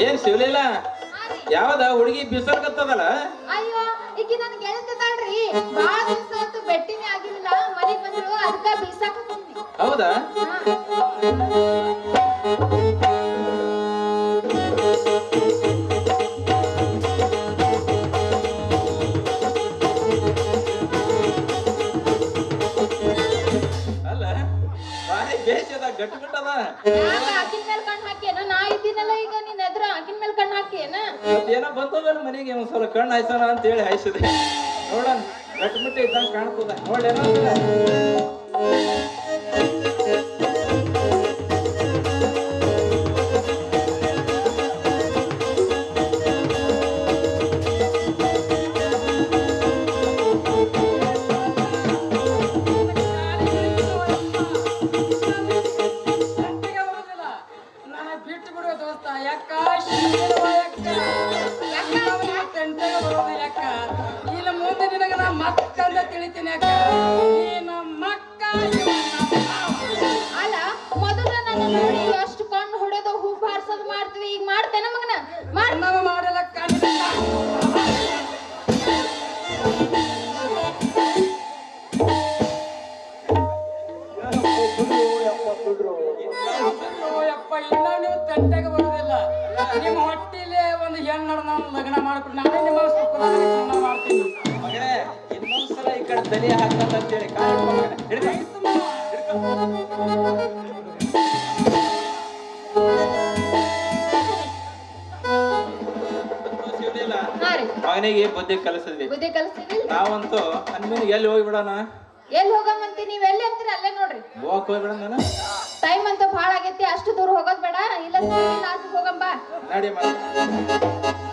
ಏನ್ ಸಿಗ್ಲಿಲ್ಲ ಯಾವ್ದ ಹುಡುಗಿ ಬಿಸರ್ಕತ್ತದಲ್ಲ ಅಯ್ಯೋ ಈಗ ನನ್ ಗೆಳತಿದ್ದಾಳ್ರಿ ಬಾಳ ಬೆಟ್ಟಿನೇ ಆಗಿರ್ಲಿಲ್ಲ ಮರಿ ಬಂದ್ರು ಅದಕ್ಕ ಬಿಸಾಕ ಹೌದಾ? ಬೇಷದ ಗಟ್ಟು ಗಟ್ಟದ ಆಕಿನ ಮೇಲೆ ಕಣ್ಣು ಹಾಕೇನ ನಾ ಇದ್ದೀನಲ್ಲ ಈಗ ನಿನ್ ಎದುರ? ಆಕಿನ ಮೇಲೆ ಕಣ್ಣು ಹಾಕೇನ ಏನೋ ಬಂದದಲ್ಲ ಮನೆಗೆ ಒಂದ್ ಸಲ ಕಣ್ಣು ಹಾಯ್ಸೋಣ ಅಂತ ಹೇಳಿ ಹಾಯ್ಸಿದೆ. ನೋಡಣ ಗಟ್ಟಿಮುಟ್ಟಿ ಇದ್ದಂಗ ಕಾಣ್ತದ. ನೋಡೇನೋ ಮುಂದೆ ನಿನಗ ನಾ ಮಕ್ಕ ಅಂತ ಅಕ್ಕ ಮಕ್ಕ ನನ್ನ ಮಾವ. ಅಲ್ಲ ಮೊದಲ ನನ್ನ ನೋಡಿ ಅಷ್ಟು ಕಣ್ಣು ಹೊಡೆದು ಹೂ ಬಾರ್ಸೋದು ಮಾಡ್ತೀವಿ ಈಗ ಮಾಡ್ತೇನ ಮಗನ? ಮಾಡ್ ನಾವು ಮಾಡಲ್ಲ ಯಪ್ಪ ಇಲ್ಲ ನೀವು ತಂಟೆಗೆ ನಿಮ್ಮ ಹೊಟ್ಟಿಲೆ ಒಂದು ಹೆಣ್ಣು ನಾನು ಲಗ್ನ ಮಾಡ್ಕೊಂಡು ನಾನೇ ನಿಮ್ಮ ಜೀವನ ಮಾಡ್ತೀನಿ. ಮಗನೇ ಇನ್ನೊಂದ್ಸಲ ಈ ಕಡೆ ತಲೆ ಹಾಕಲ್ಲ ಅಂತೇಳಿ ಮಗನಿಗೆ ಬುದ್ಧಿ ಕಲಿಸಿದ್ವಿ. ಬುದ್ಧಿ ಕಲಿಸ್ತೀವಿ ನಾವಂತೂ ಅನ್ಮೇಲೆ ಎಲ್ಲಿ ಹೋಗ್ಬಿಡೋಣ? ಎಲ್ಲಿ ಹೋಗಂಗಂತಿ ನೀವ್ ಎಲ್ಲಿ ಅಂತೀರ? ಅಲ್ಲೇ ನೋಡ್ರಿ. ಗೋವಾಕ್ ಹೋಗ್ಬಿಡೋಣ ನಾನು? ಟೈಮ್ ಅಂತೂ ಭಾಳ ಆಗೈತಿ. ಅಷ್ಟು ದೂರ ಹೋಗೋದ್ ಬೇಡ. ಇಲ್ಲ Nadie más.